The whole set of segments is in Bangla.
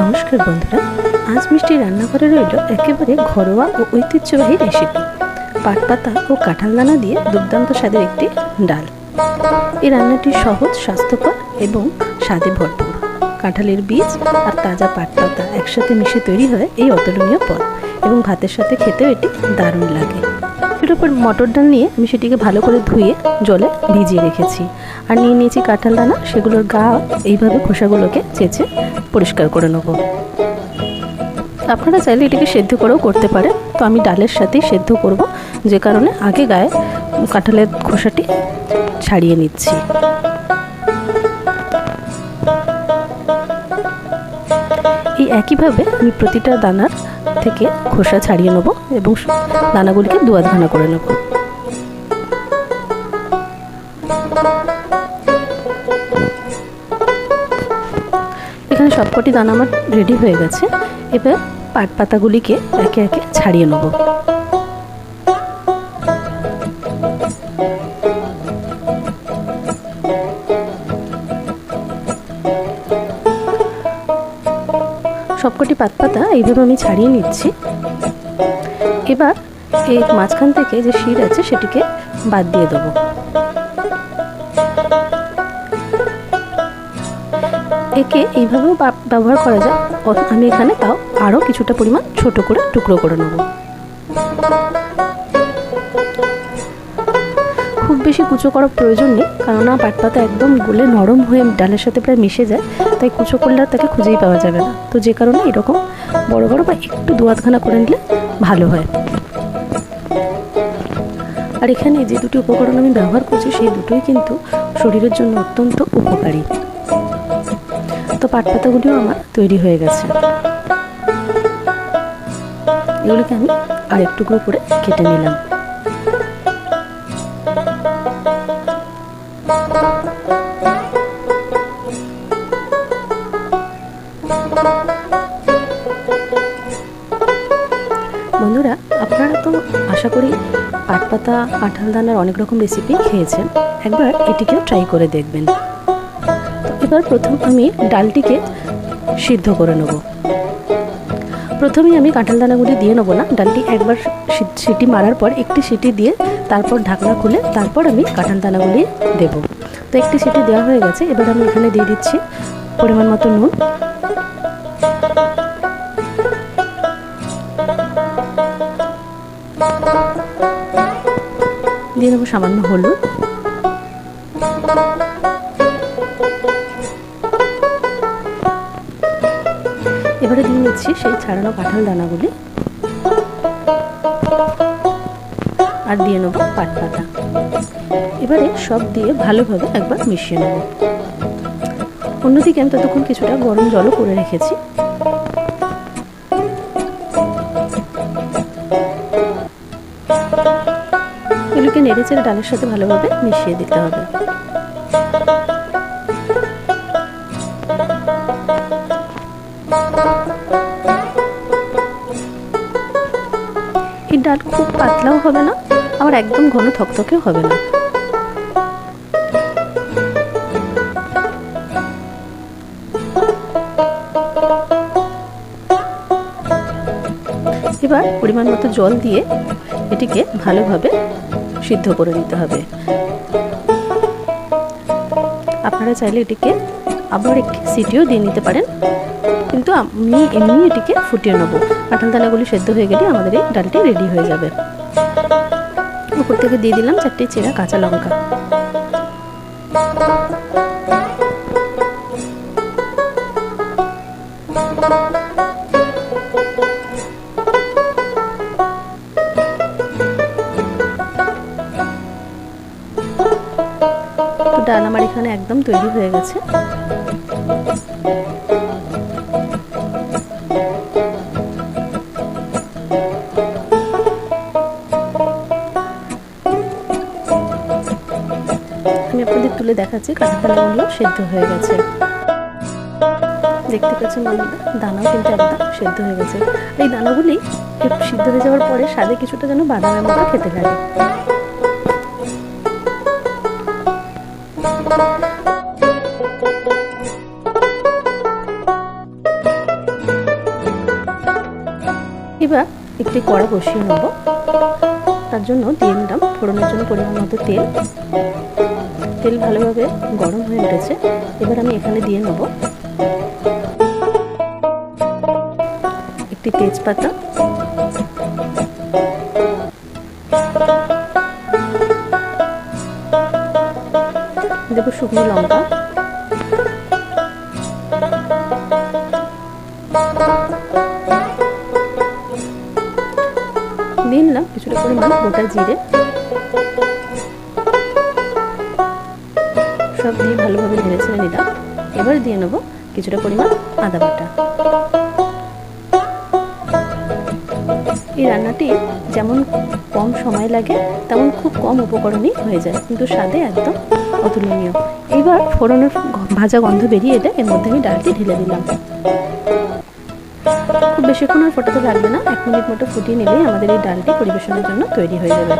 নমস্কার বন্ধুরা, আজ মিষ্টি রান্নাঘরে রইল একেবারে ঘরোয়া ও ঐতিহ্যবাহী রেসিপি পাট পাতা ও কাঁঠাল দানা দিয়ে দুর্দান্ত স্বাদের একটি ডাল। এই রান্নাটি সহজ, স্বাস্থ্যকর এবং স্বাদে ভরপুর। কাঁঠালের বীজ আর তাজা পাট পাতা একসাথে মিশে তৈরি হয় এই অতুলনীয় পদ এবং ভাতের সাথে খেতেও এটি দারুণ লাগে। এর উপর মটর ডাল নিয়ে আমি সেটিকে ভালো করে ধুয়ে জলে ভিজিয়ে রেখেছি। আর নিয়ে নিয়েছি কাঁঠাল দানা, সেগুলোর গা এইভাবে খোসাগুলোকে চেঁচে পরিষ্কার করে নেব। আপনারা চাইলে এটিকে সেদ্ধ করেও করতে পারেন। তো আমি ডালের সাথেই সেদ্ধ করব, যে কারণে আগে গায়ে কাঁঠালের খোসাটি ছাড়িয়ে নিচ্ছি। এই একইভাবে আমি প্রতিটা দানার থেকে খোসা ছাড়িয়ে নেব এবং দানাগুলিকে দুয়াদ ঘানা করে নেব। এখানে সবকটি দানা আমার রেডি হয়ে গেছে। এবার পাট পাতাগুলিকে একে একে ছাড়িয়ে নেব। সবকটি পাত পাতা এইভাবে আমি ছাড়িয়ে নিচ্ছি। এবার এই মাঝখান থেকে যে শির আছে সেটিকে বাদ দিয়ে দেবো। একে এইভাবেও ব্যবহার করা যায়। আমি এখানে তাও আরও কিছুটা পরিমাণ ছোট করে টুকরো করে নেব। খুব বেশি কুচো করার প্রয়োজন নেই, কেননা পাট পাতা একদম গলে নরম হয়ে ডালের সাথে প্রায় মিশে যায়, তাই কুচো করলে তাকে খুঁজেই পাওয়া যাবে না। তো যে কারণে এরকম বড় বড় বা একটু দুয়াতখানা করে নিলে ভালো হয়। আর এখানে যে দুটি উপকরণ আমি ব্যবহার করছি, সেই দুটোই কিন্তু শরীরের জন্য অত্যন্ত উপকারী। তো পাট পাতাগুলিও আমার তৈরি হয়ে গেছে। এগুলিকে আমি আর একটু করে কেটে নিলাম। বন্ধুরা, আপনারা তো আশা করি পাট পাতা কাঁঠাল দানার অনেক রকম রেসিপি খেয়েছেন। একবার এটিকেও ট্রাই করে দেখবেন। এবার প্রথম আমি ডালটিকে সিদ্ধ করে নেব। প্রথমেই আমি কাঁঠাল দানাগুলি দিয়ে নেব না। ডালটি একবার সিটি মারার পর একটি সিটি দিয়ে তারপর ঢাকনা খুলে তারপর আমি কাঁঠাল দানাগুলি দেব। তো একটি সিটি দেওয়া হয়ে গেছে। এবার আমি এখানে দিয়ে দিচ্ছি পরিমাণ মতো নুন। দিয়ে দেবো সামান্য হলুদ। এবারে দিয়ে নিচ্ছি সেই ছাড়ানো কাঁঠাল দানাগুলি। আর দিয়ে নেব পাট পাতা। এবারে সব দিয়ে ভালোভাবে একবার মিশিয়ে নেব। অন্যদিকে আমি ততক্ষণ কিছুটা গরম জলও করে রেখেছি। এগুলোকে নেড়ে চেড়ে ডালের সাথে ভালোভাবে মিশিয়ে দিতে হবে। এই ডাল খুব পাতলাও হবে না, আবার একদম ঘন থকথকেও হবে না। এবার পরিমাণ মতো জল দিয়ে এটিকে ভালোভাবে সিদ্ধ করে নিতে হবে। আপনারা চাইলে এটিকে আবার একটি সিটিও দিয়ে নিতে পারেন। কিন্তু আমি এমনি এটিকে ফুটিয়ে নেব। কাঁঠাল দানাগুলি সেদ্ধ হয়ে গেলে আমাদের এই ডালটি রেডি হয়ে যাবে। উপর থেকে দিয়ে দিলাম চারটে চেরা কাঁচা লঙ্কা। ডাল আমার এখানে একদম তৈরি হয়ে গেছে। আমি আপনাদের তুলে দেখাচ্ছি কাঁঠালগুলো সেদ্ধ হয়ে গেছে। দেখতে পাচ্ছেন বন্ধুরা, দানাও কিন্তু একদম সেদ্ধ হয়ে গেছে। এই দানাগুলি সিদ্ধ হয়ে যাওয়ার পরে স্বাদে কিছুটা যেন বাদামের মতো খেতে লাগে। এবার একটি কড়া বসিয়ে নেব। তার জন্য দিয়ে নিলাম ফোড়নের জন্য পরিমাণ মতো তেল। তেল ভালোভাবে গরম হয়ে উঠেছে। এবার আমি এখানে দিয়ে নেব একটি তেজপাতা। দেব শুকনো লঙ্কা। দিয়ে নিলাম কিছুটা পরিমাণ গোটা জিরে। সব দিয়ে ভালোভাবে নেড়ে ছেড়ে নিলাম। এবার দিয়ে নেব কিছুটা পরিমাণ আদা বাটা। এই রান্নাটি যেমন কম সময় লাগে, তেমন খুব কম উপকরণই হয়ে যায়, কিন্তু স্বাদে একদম অতুলনীয়। এবার ফোড়নের ভাজা গন্ধ বেরিয়ে এটা এর মধ্যে আমি ডালটি ঢেলে দিলাম। খুব বেশিক্ষণ আর ফোটাতে লাগবে না, এক মিনিট মতো ফুটিয়ে নিলেই আমাদের এই ডালটি পরিবেশনের জন্য তৈরি হয়ে যাবে।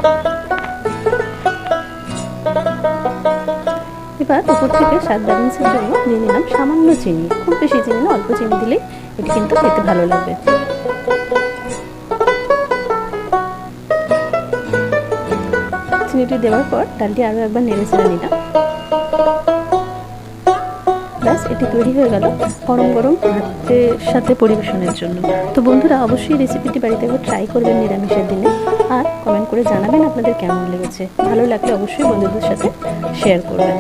এবার উপর থেকে স্বাদ ব্যালেন্সের জন্য নিয়ে নিলাম সামান্য চিনি। খুব বেশি চিনি না, অল্প চিনি দিলেই এটি কিন্তু খেতে ভালো লাগবে। চিনিটি দেওয়ার পর ডালটি আরও একবার নেড়ে ছেড়ে নিলাম। ব্যাস, এটি তৈরি হয়ে গেল গরম গরম ভাতের সাথে পরিবেশনের জন্য। তো বন্ধুরা, অবশ্যই রেসিপিটি বাড়িতে একবার ট্রাই করবেন নিরামিষের দিনে। আর কমেন্ট করে জানাবেন আপনাদের কেমন লেগেছে। ভালো লাগলে অবশ্যই বন্ধুদের সাথে শেয়ার করবেন।